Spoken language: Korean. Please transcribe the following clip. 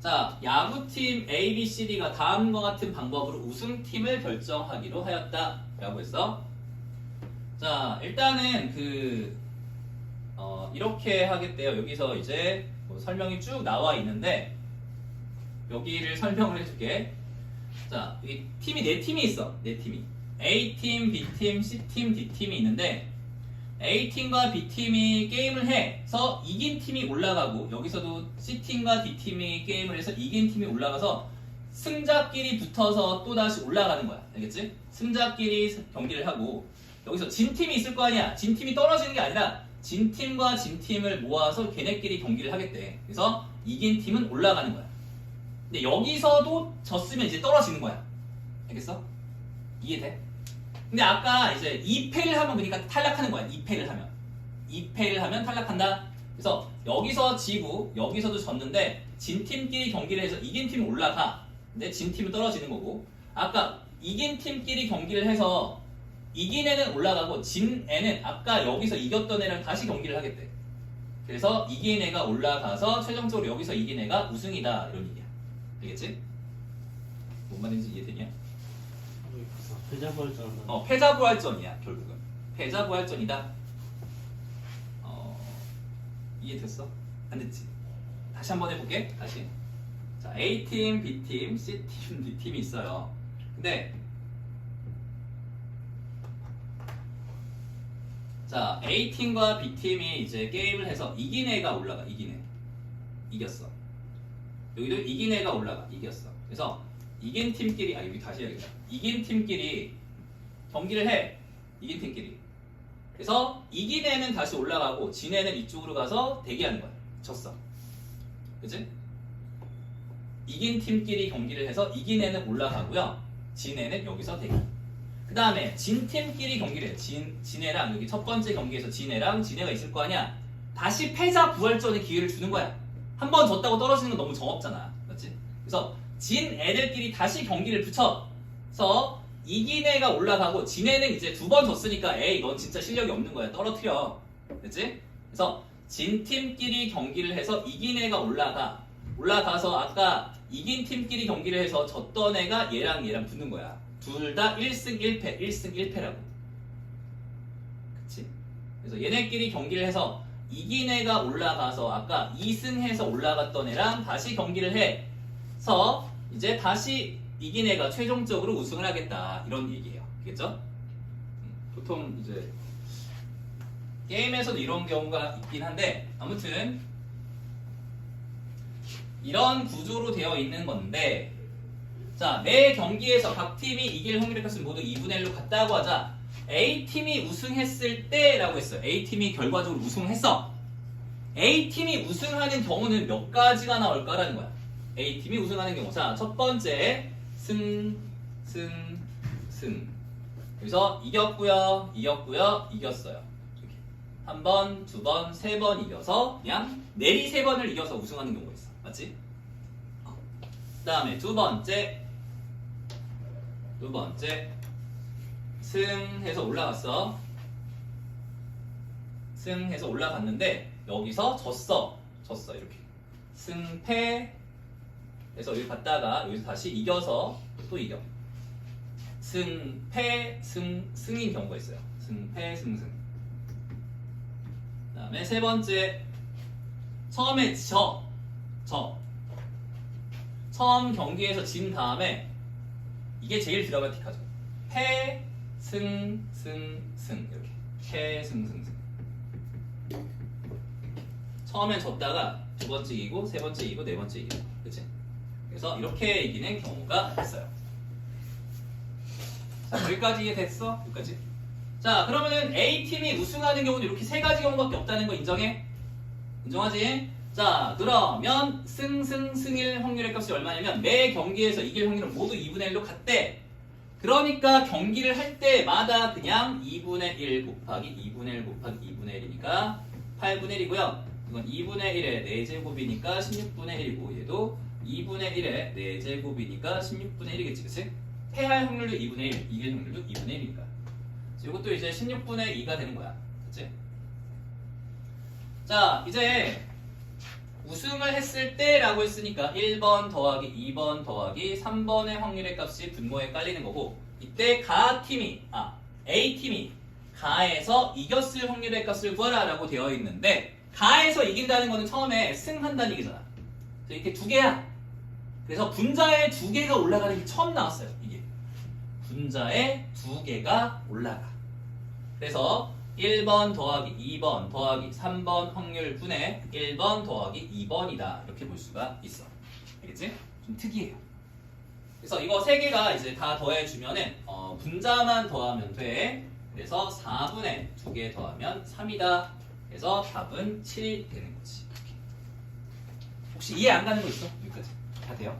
자, 야구팀 A, B, C, D가 다음과 같은 방법으로 우승팀을 결정하기로 하였다. 라고 했어. 자, 일단은 그, 어, 이렇게 하겠대요. 여기서 이제 뭐 설명이 쭉 나와 있는데, 여기를 설명을 해줄게. 자, 이 팀이 네 팀이 있어. 네 팀이. A팀, B팀, C팀, D팀이 있는데, A팀과 B팀이 게임을 해서 이긴 팀이 올라가고 여기서도 C팀과 D팀이 게임을 해서 이긴 팀이 올라가서 승자끼리 붙어서 또다시 올라가는 거야. 알겠지? 승자끼리 경기를 하고 여기서 진 팀이 있을 거 아니야. 진 팀이 떨어지는 게 아니라 진 팀과 진 팀을 모아서 걔네끼리 경기를 하겠대. 그래서 이긴 팀은 올라가는 거야. 근데 여기서도 졌으면 이제 떨어지는 거야. 알겠어? 이해돼? 근데 아까 이제 2패를 하면 그러니까 탈락하는 거야. 2패를 하면. 2패를 하면 탈락한다. 그래서 여기서 지고 여기서도 졌는데 진 팀끼리 경기를 해서 이긴 팀은 올라가. 근데 진 팀은 떨어지는 거고. 아까 이긴 팀끼리 경기를 해서 이긴 애는 올라가고 진 애는 아까 여기서 이겼던 애랑 다시 경기를 하겠대. 그래서 이긴 애가 올라가서 최종적으로 여기서 이긴 애가 우승이다 이런 얘기야. 알겠지? 뭔 말인지 이해되냐? 회자벌전 어, 패자부활전이야 결국은. 패자부활전이다. 어, 이해됐어? 안 됐지? 다시 한번 해볼게 다시. 자 A팀, B팀, C팀, D팀이 있어요. 근데 자 A팀과 B팀이 이제 게임을 해서 이긴 애가 올라가 이긴 애 이겼어. 여기도 이긴 애가 올라가 이겼어. 그래서 이긴 팀끼리 아 여기 다시 해야겠다. 이긴 팀끼리 경기를 해. 이긴 팀끼리. 그래서 이긴 애는 다시 올라가고 진 애는 이쪽으로 가서 대기하는 거야. 졌어. 그치? 이긴 팀끼리 경기를 해서 이긴 애는 올라가고요. 진 애는 여기서 대기. 그 다음에 진 팀끼리 경기를 해. 진, 진 애랑 여기 첫 번째 경기에서 진 애랑 진 애가 있을 거 아니야. 다시 패자 부활전의 기회를 주는 거야. 한 번 졌다고 떨어지는 건 너무 정없잖아. 맞지? 그래서 진 애들끼리 다시 경기를 붙여서 이긴 애가 올라가고 진 애는 이제 두 번 졌으니까 에이 넌 진짜 실력이 없는 거야. 떨어뜨려. 됐지? 그래서 진 팀끼리 경기를 해서 이긴 애가 올라가. 올라가서 아까 이긴 팀끼리 경기를 해서 졌던 애가 얘랑 얘랑 붙는 거야. 둘 다 1승 1패 1승 1패라고. 그치? 그래서 얘네끼리 경기를 해서 이긴 애가 올라가서 아까 2승 해서 올라갔던 애랑 다시 경기를 해 서 이제 다시 이긴 애가 최종적으로 우승을 하겠다 이런 얘기예요. 알겠죠? 음, 보통 이제 게임에서도 이런 경우가 있긴 한데 아무튼 이런 구조로 되어 있는 건데 자, 매 경기에서 각 팀이 이길 확률의 값은 모두 2분의 1로 같다고 하자 A팀이 우승했을 때라고 했어요. A팀이 결과적으로 우승했어. A팀이 우승하는 경우는 몇 가지가 나올까라는 거야. A팀이 우승하는 경우. 자, 첫 번째 승, 승, 승. 여기서 이겼고요, 이겼고요, 이겼어요. 이렇게. 한 번, 두 번, 세 번 이겨서 그냥 내리 세 번을 이겨서 우승하는 경우가 있어. 맞지? 어. 그 다음에 두 번째 두 번째 승 해서 올라갔어. 승 해서 올라갔는데 여기서 졌어. 졌어 이렇게. 승패 해서 여기 갔다가 여기서 다시 이겨서 또 이겨. 승 패 승 승인 경우가 있어요. 승 패 승 승. 그 다음에 세 번째 처음에 져. 져. 처음 경기에서 진 다음에 이게 제일 드라마틱하죠. 패, 승, 승, 승 이렇게 패, 승, 승, 승. 처음엔 졌다가 두 번째 이기고 세 번째 이기고 네 번째 이기고 그래서 이렇게 이기는 경우가 있어요. 자 여기까지 이해됐어? 여기까지. 자 그러면은 A 팀이 우승하는 경우는 이렇게 세 가지 경우밖에 없다는 거 인정해? 인정하지? 자 그러면 승승 승일 확률의 값이 얼마냐면 매 경기에서 이길 확률은 모두 2분의 1로 같대 그러니까 경기를 할 때마다 그냥 2분의 1 곱하기 2분의 1 곱하기 2분의 1이니까 8분의 1이고요 이건 2분의 1의 4제곱이니까 16분의 1이고 얘도 2분의 1의 4제곱이니까 16분의 1이겠지 그치? 패할 확률도 2분의 1 이길 확률도 2분의 1이니까 이것도 이제 16분의 2가 되는 거야 그치? 자 이제 우승을 했을 때라고 했으니까 1번 더하기 2번 더하기 3번의 확률의 값이 분모에 깔리는 거고 이때 가 팀이 아 A 팀이 가에서 이겼을 확률의 값을 구하라 라고 되어 있는데 가에서 이긴다는 거는 처음에 승한다는 얘기잖아. 이렇게 두 개야. 그래서 분자에 두 개가 올라가는 게 처음 나왔어요. 이게 분자에 두 개가 올라가. 그래서 1번 더하기 2번 더하기 3번 확률 분의 1번 더하기 2번이다. 이렇게 볼 수가 있어. 알겠지? 좀 특이해요. 그래서 이거 세 개가 이제 다 더해주면은 어, 분자만 더하면 돼. 그래서 4분의 두개 더하면 3이다. 그래서 답은 7이 되는 거지. 혹시 이해 안 가는 거 있어? 여기까지. 다 돼요?